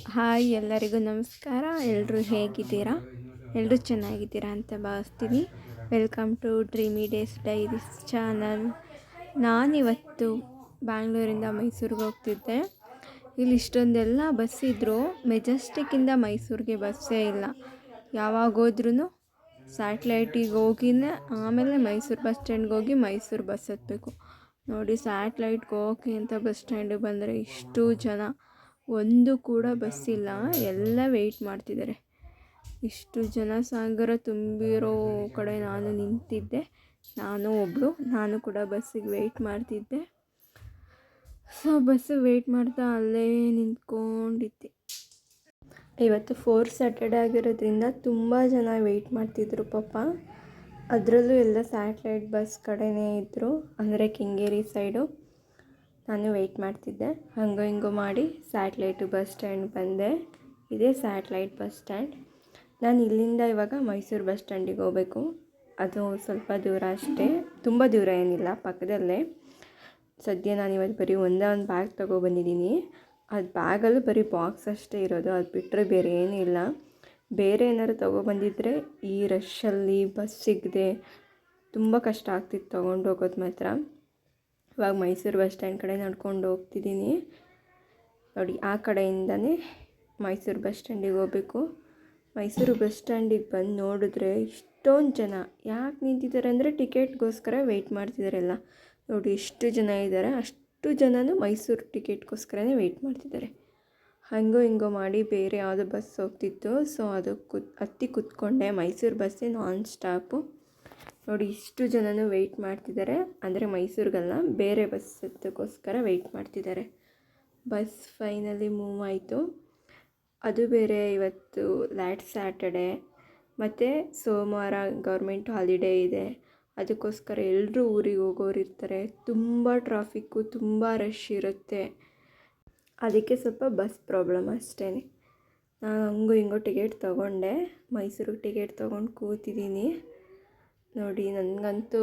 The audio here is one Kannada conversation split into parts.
ಹಾಯ್ ಎಲ್ಲರಿಗೂ ನಮಸ್ಕಾರ. ಎಲ್ಲರೂ ಹೇಗಿದ್ದೀರಾ? ಎಲ್ಲರೂ ಚೆನ್ನಾಗಿದ್ದೀರಾ ಅಂತ ಭಾವಿಸ್ತೀನಿ. Welcome to dreamy days diaries channel ನಾನಿವತ್ತು ಬ್ಯಾಂಗ್ಳೂರಿಂದ ಮೈಸೂರಿಗೆ ಹೋಗ್ತಿದ್ದೆ. ಇಲ್ಲಿ ಇಷ್ಟೊಂದೆಲ್ಲ ಬಸ್ ಇದ್ದರು ಮೆಜೆಸ್ಟಿಕ್ಕಿಂದ ಮೈಸೂರಿಗೆ ಬಸ್ಸೇ ಇಲ್ಲ. ಯಾವಾಗ ಹೋದ್ರೂ ಸ್ಯಾಟ್ಲೈಟಿಗೆ ಹೋಗಿನೇ ಆಮೇಲೆ ಮೈಸೂರು ಬಸ್ ಸ್ಟ್ಯಾಂಡ್ಗೆ ಹೋಗಿ ಮೈಸೂರು ಬಸ್ ಹತ್ತಬೇಕು ನೋಡಿ ಸ್ಯಾಟ್ಲೈಟ್ಗೆ ಹೋಗಿ ಅಂತ ಬಸ್ ಸ್ಟ್ಯಾಂಡಿಗೆ ಬಂದರೆ ಇಷ್ಟು ಜನ. ಒಂದು ಕೂಡ ಬಸ್ ಇಲ್ಲ. ಎಲ್ಲ ವೆಯ್ಟ್ ಮಾಡ್ತಿದ್ದಾರೆ. ಇಷ್ಟು ಜನ ಸಾಗರ ತುಂಬಿರೋ ಕಡೆ ನಾನು ನಿಂತಿದ್ದೆ. ನಾನು ಒಬ್ಬಳು ನಾನು ಕೂಡ ಬಸ್ಸಿಗೆ ವೆಯ್ಟ್ ಮಾಡ್ತಿದ್ದೆ. ಸೊ ಬಸ್ಸಿಗೆ ವೆಯ್ಟ್ ಮಾಡ್ತಾ ಅಲ್ಲೇ ನಿಂತ್ಕೊಂಡಿದ್ದೆ. ಇವತ್ತು ಫೋರ್ ಸ್ಯಾಟರ್ಡೆ ಆಗಿರೋದ್ರಿಂದ ತುಂಬ ಜನ ವೆಯ್ಟ್ ಮಾಡ್ತಿದ್ರು ಪಾಪ. ಅದರಲ್ಲೂ ಎಲ್ಲ ಸ್ಯಾಟಲೈಟ್ ಬಸ್ ಕಡೆನೇ ಇದ್ದರು ಅಂದರೆ ಕೆಂಗೇರಿ ಸೈಡು ನಾನು ವೆಯ್ಟ್ ಮಾಡ್ತಿದ್ದೆ. ಹಂಗೋ ಹಿಂಗೋ ಮಾಡಿ ಸ್ಯಾಟ್ಲೈಟು ಬಸ್ ಸ್ಟ್ಯಾಂಡ್ ಬಂದೆ. ಇದೇ ಸ್ಯಾಟ್ಲೈಟ್ ಬಸ್ ಸ್ಟ್ಯಾಂಡ್ ನಾನು ಇಲ್ಲಿಂದ ಇವಾಗ ಮೈಸೂರು ಬಸ್ ಸ್ಟ್ಯಾಂಡಿಗೆ ಹೋಗಬೇಕು. ಅದು ಸ್ವಲ್ಪ ದೂರ ಅಷ್ಟೇ. ತುಂಬ ದೂರ ಏನಿಲ್ಲ, ಪಕ್ಕದಲ್ಲೇ. ಸದ್ಯ ನಾನು ಇವತ್ತು ಬರೀ ಒಂದೇ ಒಂದು ಬ್ಯಾಗ್ ತೊಗೊಬಂದಿದ್ದೀನಿ ಅದು ಬ್ಯಾಗಲ್ಲೂ ಬರೀ ಬಾಕ್ಸ್ ಅಷ್ಟೇ ಇರೋದು. ಅದು ಬಿಟ್ಟರೆ ಬೇರೆ ಏನಿಲ್ಲ ಬೇರೆ ಏನಾದ್ರು ತೊಗೊಬಂದಿದ್ರೆ ಈ ರಶ್ಶಲ್ಲಿ ಬಸ್ ಸಿಗದೆ ತುಂಬ ಕಷ್ಟ ಆಗ್ತಿತ್ತು ತೊಗೊಂಡು ಹೋಗೋದು ಮಾತ್ರ. ಇವಾಗ ಮೈಸೂರು ಬಸ್ ಸ್ಟ್ಯಾಂಡ್ ಕಡೆ ನಡ್ಕೊಂಡು ಹೋಗ್ತಿದ್ದೀನಿ. ನೋಡಿ, ಆ ಕಡೆಯಿಂದನೇ ಮೈಸೂರು ಬಸ್ ಸ್ಟ್ಯಾಂಡಿಗೆ ಹೋಗಬೇಕು. ಮೈಸೂರು ಬಸ್ ಸ್ಟ್ಯಾಂಡಿಗೆ ಬಂದು ನೋಡಿದ್ರೆ ಇಷ್ಟೊಂದು ಜನ. ಯಾಕೆ ನಿಂತಿದ್ದಾರೆ ಅಂದರೆ ಟಿಕೆಟ್ಗೋಸ್ಕರ ವೆಯ್ಟ್ ಮಾಡ್ತಿದ್ದಾರೆಲ್ಲ ನೋಡಿ ಎಷ್ಟು ಜನ ಇದ್ದಾರೆ. ಅಷ್ಟು ಜನನೂ ಮೈಸೂರು ಟಿಕೆಟ್ಗೋಸ್ಕರನೇ ವೆಯ್ಟ್ ಮಾಡ್ತಿದ್ದಾರೆ. ಹಂಗೋ ಹಿಂಗೋ ಮಾಡಿ ಬೇರೆ ಯಾವುದೋ ಬಸ್ ಹೋಗ್ತಿತ್ತು. ಸೊ ಅದು ಕುತ್ ಹತ್ತಿ ಕುತ್ಕೊಂಡೆ. ಮೈಸೂರು ಬಸ್ಸೇ ನಾನ್ ಸ್ಟಾಪು ನೋಡಿ, ಇಷ್ಟು ಜನನೂ ವೆಯ್ಟ್ ಮಾಡ್ತಿದ್ದಾರೆ. ಅಂದರೆ ಮೈಸೂರಿಗಲ್ಲ ಬೇರೆ ಬಸ್ಸದಕ್ಕೋಸ್ಕರ ವೆಯ್ಟ್ ಮಾಡ್ತಿದ್ದಾರೆ. ಬಸ್ ಫೈನಲಿ ಮೂವ್ ಆಯಿತು. ಅದು ಬೇರೆ ಇವತ್ತು ಲ್ಯಾಟ್ ಸ್ಯಾಟರ್ಡೆ ಮತ್ತು ಸೋಮವಾರ ಗೌರ್ಮೆಂಟ್ ಹಾಲಿಡೇ ಇದೆ. ಅದಕ್ಕೋಸ್ಕರ ಎಲ್ಲರೂ ಊರಿಗೆ ಹೋಗೋರು ಇರ್ತಾರೆ. ತುಂಬ ಟ್ರಾಫಿಕ್ಕು ತುಂಬ ರಶ್ ಇರುತ್ತೆ. ಅದಕ್ಕೆ ಸ್ವಲ್ಪ ಬಸ್ ಪ್ರಾಬ್ಲಮ್ ಅಷ್ಟೇ ನಾನು ಹಂಗೂ ಹಿಂಗೋ ಟಿಕೆಟ್ ತೊಗೊಂಡೆ. ಮೈಸೂರಿಗೆ ಟಿಕೆಟ್ ತೊಗೊಂಡು ಕೂತಿದ್ದೀನಿ ನೋಡಿ, ನನಗಂತೂ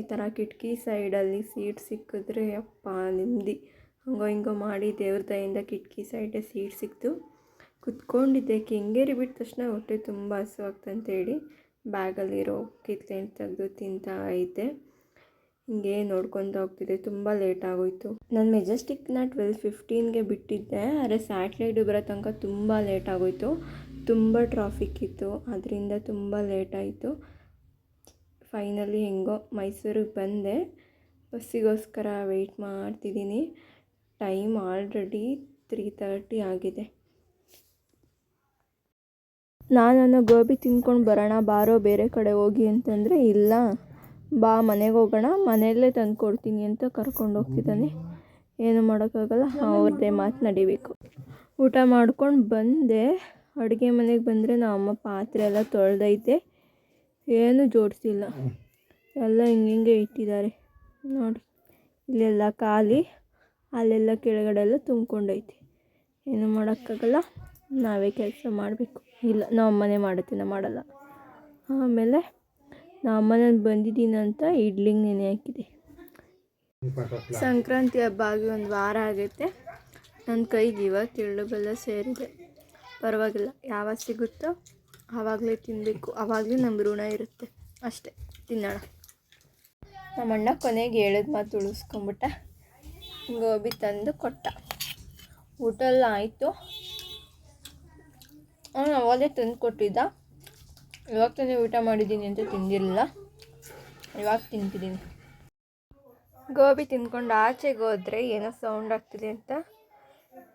ಈ ಥರ ಕಿಟಕಿ ಸೈಡಲ್ಲಿ ಸೀಟ್ ಸಿಕ್ಕಿದ್ರೆ ಅಪ್ಪ ನೆಮ್ಮದಿ. ಹಂಗೋ ಹಿಂಗೋ ಮಾಡಿ ದೇವ್ರ ದಯಿಂದ ಕಿಟಕಿ ಸೈಡೇ ಸೀಟ್ ಸಿಕ್ತು. ಕುತ್ಕೊಂಡಿದ್ದೆ, ಕೆಂಗೇರಿ ಬಿಟ್ಟ ತಕ್ಷಣ ಹೊಟ್ಟೆ ತುಂಬ ಹಸು ಆಗ್ತಂತೇಳಿ ಬ್ಯಾಗಲ್ಲಿರೋ ಕಿತ್ಲೆ ತೆಗೆದು ತಿಂತಾ ಐತೆ ಹಿಂಗೆ ನೋಡ್ಕೊತ ಹೋಗ್ತಿದ್ದೆ, ತುಂಬ ಲೇಟ್ ಆಗೋಯಿತು. ನಾನು ಮೆಜೆಸ್ಟಿಕ್ನ ಟ್ವೆಲ್ ಫಿಫ್ಟೀನ್ಗೆ ಬಿಟ್ಟಿದ್ದೆ, ಆದರೆ ಸ್ಯಾಟ್ಲೈಟು ಬರೋ ತನಕ ತುಂಬ ಲೇಟ್ ಆಗೋಯಿತು. ತುಂಬ ಟ್ರಾಫಿಕ್ ಇತ್ತು ಅದರಿಂದ ತುಂಬ ಲೇಟ್ ಆಯಿತು. ಫೈನಲಿ ಹೆಂಗೋ ಮೈಸೂರಿಗೆ ಬಂದೆ. ಬಸ್ಸಿಗೋಸ್ಕರ ವೆಯ್ಟ್ ಮಾಡ್ತಿದ್ದೀನಿ. ಟೈಮ್ ಆಲ್ರೆಡಿ ತ್ರೀ ತರ್ಟಿ ಆಗಿದೆ. ನಾನು ಗೋಬಿ ತಿಂದ್ಕೊಂಡು ಬರೋಣ, ಬಾರೋ ಬೇರೆ ಕಡೆ ಹೋಗಿ ಅಂತಂದರೆ ಇಲ್ಲ. ಬಾ, ಮನೆಗೆ ಹೋಗೋಣ, ಮನೆಯಲ್ಲೇ ತಂದು ಕೊಡ್ತೀನಿ ಅಂತ ಕರ್ಕೊಂಡು ಹೋಗ್ತಿದ್ದಾನೆ. ಏನು ಮಾಡೋಕ್ಕಾಗಲ್ಲ, ಅವ್ರದ್ದೇ ಮಾತು ನಡಿಬೇಕು. ಊಟ ಮಾಡ್ಕೊಂಡು ಬಂದೆ. ಅಡುಗೆ ಮನೆಗೆ ಬಂದರೆ ನಮ್ಮ ಅಮ್ಮ ಪಾತ್ರೆ ಎಲ್ಲ ತೊಳೆದೈತೆ. ಏನು ಜೋಡಿಸಿಲ್ಲ. ಎಲ್ಲ ಹಿಂಗೆ ಇಟ್ಟಿದ್ದಾರೆ. ನೋಡಿ, ಇಲ್ಲೆಲ್ಲ ಖಾಲಿ, ಅಲ್ಲೆಲ್ಲ ಕೆಳಗಡೆ ಎಲ್ಲ ತುಂಬಿಕೊಂಡೈತಿ. ಏನು ಮಾಡೋಕ್ಕಾಗಲ್ಲ, ನಾವೇ ಕೆಲಸ ಮಾಡಬೇಕು. ಇಲ್ಲ ನಾವು ಅಮ್ಮನೇ ಮಾಡುತ್ತೆ ನಾ ಮಾಡಲ್ಲ. ಆಮೇಲೆ ನಮ್ಮನೆ ಬಂದಿದ್ದೀನಿ ಅಂತ ಇಡ್ಲಿಗೆ ನೆನೆ ಹಾಕಿದೆ. ಸಂಕ್ರಾಂತಿ ಹಬ್ಬ ಆಗಿ ಒಂದು ವಾರ ಆಗೈತೆ. ನನ್ನ ಕೈಗೆ ಇವಾಗ ತಿಳ್ಳು ಬೆಲ್ಲ ಸೇರಿದೆ. ಪರವಾಗಿಲ್ಲ, ಯಾವಾಗ ಸಿಗುತ್ತೋ ಆವಾಗಲೇ ತಿನ್ನಬೇಕು ಆವಾಗಲೇ ನಮ್ಮ ಋಣ ಇರುತ್ತೆ. ಅಷ್ಟೇ. ತಿನ್ನೋಣ. ನಮ್ಮ ಅಣ್ಣ ಕೊನೆಗೆ ಹೇಳಿದ ಮಾತು ಉಳಿಸ್ಕೊಂಬಿಟ್ಟ. ಗೋಬಿ ತಂದು ಕೊಟ್ಟ. ಊಟ ಎಲ್ಲ ಆಯಿತು. ಅವನು ಅವಾಗಲೇ ತಂದು ಕೊಟ್ಟಿದ್ದ. ಇವಾಗ ತಾನೇ ಊಟ ಮಾಡಿದ್ದೀನಿ ಅಂತ ತಿಂದಿರಲಿಲ್ಲ. ಇವಾಗ ತಿಂತಿದ್ದೀನಿ. ಗೋಬಿ ತಿಂದ್ಕೊಂಡು ಆಚೆಗೆ ಹೋದರೆ ಏನೋ ಸೌಂಡ್ ಆಗ್ತಿದೆ ಅಂತ.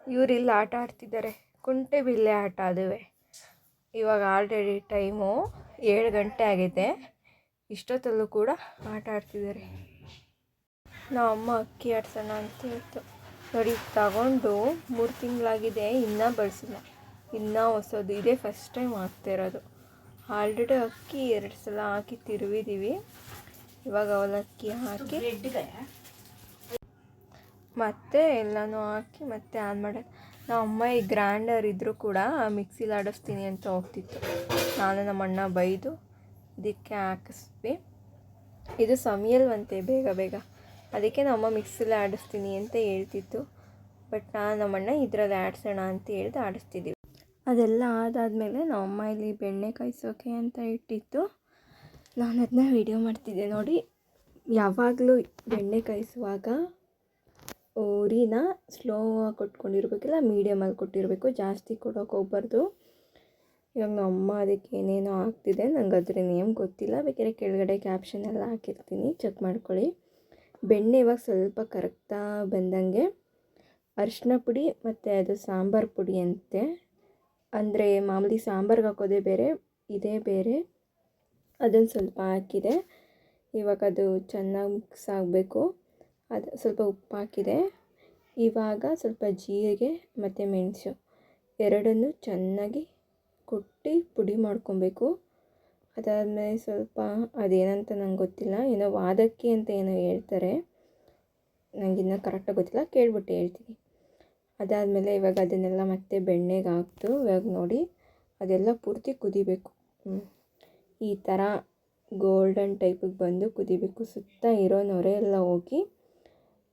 ಇವರಿಲ್ಲ ಆಟ ಆಡ್ತಿದ್ದಾರೆ. ಕುಂಟೆ ಬಿಲ್ಲೆ ಆಟ ಅದುವೆ. ಇವಾಗ ಆಲ್ರೆಡಿ ಟೈಮು ಏಳು ಗಂಟೆ ಆಗಿದೆ. ಇಷ್ಟೊತ್ತಲ್ಲೂ ಕೂಡ ಆಟ ಆಡ್ತಿದ್ದಾರೆ. ನಾವು ಅಮ್ಮ ಅಕ್ಕಿ ಆಡ್ಸೋಣ ಅಂತ ಹೇಳ್ತು. ನೋಡಿ ತಗೊಂಡು ಮೂರು ತಿಂಗಳಾಗಿದೆ ಇನ್ನೂ ಬಳಸಿಲ್ಲ. ಇನ್ನೂ ಹೊಸದು. ಇದೇ ಫಸ್ಟ್ ಟೈಮ್ ಆಗ್ತಿರೋದು ಆಲ್ರೆಡಿ ಅಕ್ಕಿ ಎರಡು ಸಲ ಹಾಕಿ ತಿರುವಿದ್ದೀವಿ ಇವಾಗ ಅವಲಕ್ಕಿ ಹಾಕಿ ಮತ್ತೆ ಎಲ್ಲನೂ ಹಾಕಿ ಮತ್ತೆ ಆನ್ ಮಾಡೋದು. ನಮ್ಮ ಅಮ್ಮ ಈ ಗ್ರ್ಯಾಂಡರ್ ಇದ್ದರೂ ಕೂಡ ಮಿಕ್ಸಿಲಿ ಆಡಿಸ್ತೀನಿ ಅಂತ ಹೋಗ್ತಿತ್ತು. ನಾನು ನಮ್ಮ ಅಣ್ಣ ಬೈದು ಇದಕ್ಕೆ ಹಾಕಿಸ್ವಿ ಇದು ಸಮಯಲ್ವಂತೆ ಬೇಗ ಬೇಗ. ಅದಕ್ಕೆ ನಮ್ಮ ಮಿಕ್ಸಿಲಿ ಆಡಿಸ್ತೀನಿ ಅಂತ ಹೇಳ್ತಿತ್ತು. ಬಟ್ ನಾನು ನಮ್ಮಣ್ಣ ಇದರಲ್ಲಿ ಆಡಿಸೋಣ ಅಂತ ಹೇಳ್ದು ಆಡಿಸ್ತಿದ್ದೀವಿ. ಅದೆಲ್ಲ ಆದಾದಮೇಲೆ ನಮ್ಮಮ್ಮ ಇಲ್ಲಿ ಬೆಣ್ಣೆ ಕಾಯಿಸೋಕೆ ಅಂತ ಇಟ್ಟಿತ್ತು. ನಾನು ಅದನ್ನ ವೀಡಿಯೋ ಮಾಡ್ತಿದ್ದೆ ನೋಡಿ. ಯಾವಾಗಲೂ ಬೆಣ್ಣೆ ಕಾಯಿಸುವಾಗ ಉರಿನ ಸ್ಲೋ ಆಗಿ ಕೊಟ್ಕೊಂಡಿರ್ಬೇಕಿಲ್ಲ ಮೀಡಿಯಮಲ್ಲಿ ಕೊಟ್ಟಿರಬೇಕು, ಜಾಸ್ತಿ ಕೊಡೋಕೆ ಹೋಗ್ಬಾರ್ದು. ಇವಾಗ ನಮ್ಮ ಅಮ್ಮ ಅದಕ್ಕೆ ಏನೇನೋ ಆಗ್ತಿದೆ ನಂಗೆ ಅದ್ರ ನೇಮ್ ಗೊತ್ತಿಲ್ಲ, ಬೇಕಾದ್ರೆ ಕೆಳಗಡೆ ಕ್ಯಾಪ್ಷನ್ ಎಲ್ಲ ಹಾಕಿರ್ತೀನಿ ಚೆಕ್ ಮಾಡ್ಕೊಳ್ಳಿ. ಬೆಣ್ಣೆ ಇವಾಗ ಸ್ವಲ್ಪ ಕರಗ್ತಾ ಬಂದಂಗೆ ಅರಿಶಿನ ಪುಡಿ ಮತ್ತು ಅದು ಸಾಂಬಾರು ಪುಡಿ ಅಂತೆ. ಅಂದರೆ ಮಾಮೂಲಿ ಸಾಂಬಾರ್ಗೆ ಹಾಕೋದೇ ಬೇರೆ, ಇದೇ ಬೇರೆ. ಅದನ್ನು ಸ್ವಲ್ಪ ಹಾಕಿದೆ. ಇವಾಗ ಅದು ಚೆನ್ನಾಗಿ ಮಿಕ್ಸ್ ಆಗಬೇಕು. ಅದು ಸ್ವಲ್ಪ ಉಪ್ಪು ಹಾಕಿದೆ ಇವಾಗ ಸ್ವಲ್ಪ ಜೀರಿಗೆ ಮತ್ತು ಮೆಣಸು ಎರಡನ್ನೂ ಚೆನ್ನಾಗಿ ಕುಟ್ಟಿ ಪುಡಿ ಮಾಡ್ಕೊಬೇಕು. ಅದಾದಮೇಲೆ ಸ್ವಲ್ಪ ಅದೇನಂತ ನಂಗೆ ಗೊತ್ತಿಲ್ಲ, ಏನೋ ವಾದಕ್ಕಿ ಅಂತ ಏನೋ ಹೇಳ್ತಾರೆ. ನನಗಿನ್ನೂ ಕರೆಕ್ಟಾಗಿ ಗೊತ್ತಿಲ್ಲ, ಕೇಳ್ಬಿಟ್ಟು ಹೇಳ್ತೀನಿ. ಅದಾದಮೇಲೆ ಇವಾಗ ಅದನ್ನೆಲ್ಲ ಮತ್ತೆ ಬೆಣ್ಣೆಗೆ ಹಾಕ್ತು ಇವಾಗ ನೋಡಿ ಅದೆಲ್ಲ ಪೂರ್ತಿ ಕುದಿಬೇಕು. ಈ ಥರ ಗೋಲ್ಡನ್ ಟೈಪಿಗೆ ಬಂದು ಕುದಿಬೇಕು. ಸುತ್ತ ಇರೋ ನೊರೆ ಎಲ್ಲ ಹೋಗಿ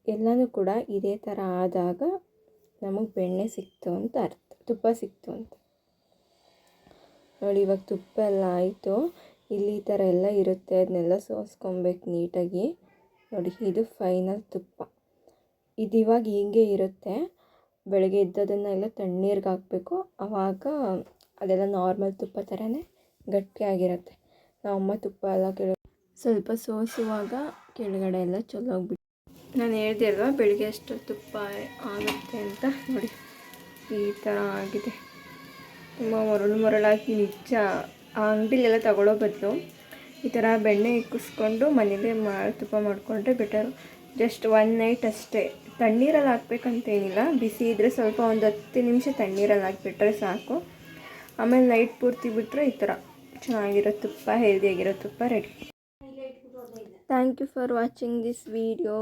ಎಲ್ಲನೂ ಕೂಡ ಇದೇ ಥರ ಆದಾಗ ನಮಗೆ ಬೆಣ್ಣೆ ಸಿಕ್ತು ಅಂತ ಅರ್ಥ, ತುಪ್ಪ ಸಿಕ್ತು ಅಂತ. ನೋಡಿ, ಇವಾಗ ತುಪ್ಪ ಎಲ್ಲ ಆಯಿತು. ಇಲ್ಲಿ ಈ ಥರ ಎಲ್ಲ ಇರುತ್ತೆ, ಅದನ್ನೆಲ್ಲ ಸೋಸ್ಕೊಬೇಕು ನೀಟಾಗಿ. ನೋಡಿ, ಇದು ಫೈನಲ್ ತುಪ್ಪ. ಇದು ಇವಾಗ ಹೀಗೆ ಇರುತ್ತೆ. ಬೆಳಗ್ಗೆ ಎದ್ದದನ್ನೆಲ್ಲ ತಣ್ಣೀರಿಗೆ ಹಾಕಬೇಕು. ಆವಾಗ ಅದೆಲ್ಲ ನಾರ್ಮಲ್ ತುಪ್ಪ ಥರನೇ ಗಟ್ಟಿಯಾಗಿರುತ್ತೆ ನಮ್ಮಮ್ಮ ತುಪ್ಪ ಎಲ್ಲ ಕೆಳ ಸ್ವಲ್ಪ ಸೋಸುವಾಗ ಕೆಳಗಡೆ ಎಲ್ಲ ಚಲೋಗ್ಬಿಟ್ಟು ನಾನು ಹೇಳ್ದೆ ಅಲ್ವಾ, ಬೆಳಿಗ್ಗೆ ಅಷ್ಟು ತುಪ್ಪ ಆಗುತ್ತೆ ಅಂತ. ನೋಡಿ, ಈ ಥರ ಆಗಿದೆ. ತುಂಬ ಮರಳು ಮರಳಾಗಿ ನಿಜ. ಆ ಅಂಗಡಿಲೆಲ್ಲ ತಗೊಳ್ಳೋ ಬದಲು ಈ ಥರ ಬೆಣ್ಣೆ ಇಕ್ಕಿಸ್ಕೊಂಡು ಮನೇಲೇ ಮಾ, ತುಪ್ಪ ಮಾಡಿಕೊಂಡ್ರೆ ಬೆಟರು ಜಸ್ಟ್ ಒನ್ ನೈಟ್ ಅಷ್ಟೇ. ತಣ್ಣೀರಲ್ಲಿ ಹಾಕ್ಬೇಕಂತೇನಿಲ್ಲ ಬಿಸಿ ಇದ್ದರೆ ಸ್ವಲ್ಪ ಒಂದು ಹತ್ತು ನಿಮಿಷ ತಣ್ಣೀರಲ್ಲಿ ಹಾಕಿಬಿಟ್ರೆ ಸಾಕು. ಆಮೇಲೆ ನೈಟ್ ಪೂರ್ತಿ ಬಿಟ್ಟರೆ ಈ ಥರ ಚೆನ್ನಾಗಿರೋ ತುಪ್ಪ ಹೆಲ್ದಿಯಾಗಿರೋ ತುಪ್ಪ ready thank you for watching this video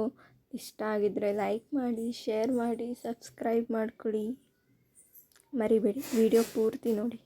ಇಷ್ಟ ಆಗಿದ್ದರೆ ಲೈಕ್ ಮಾಡಿ ಶೇರ್ ಮಾಡಿ ಸಬ್ಸ್ಕ್ರೈಬ್ ಮಾಡ್ಕೊಳ್ಳಿ ಮರಿಬೇಡಿ ವಿಡಿಯೋ ಪೂರ್ತಿ ನೋಡಿ.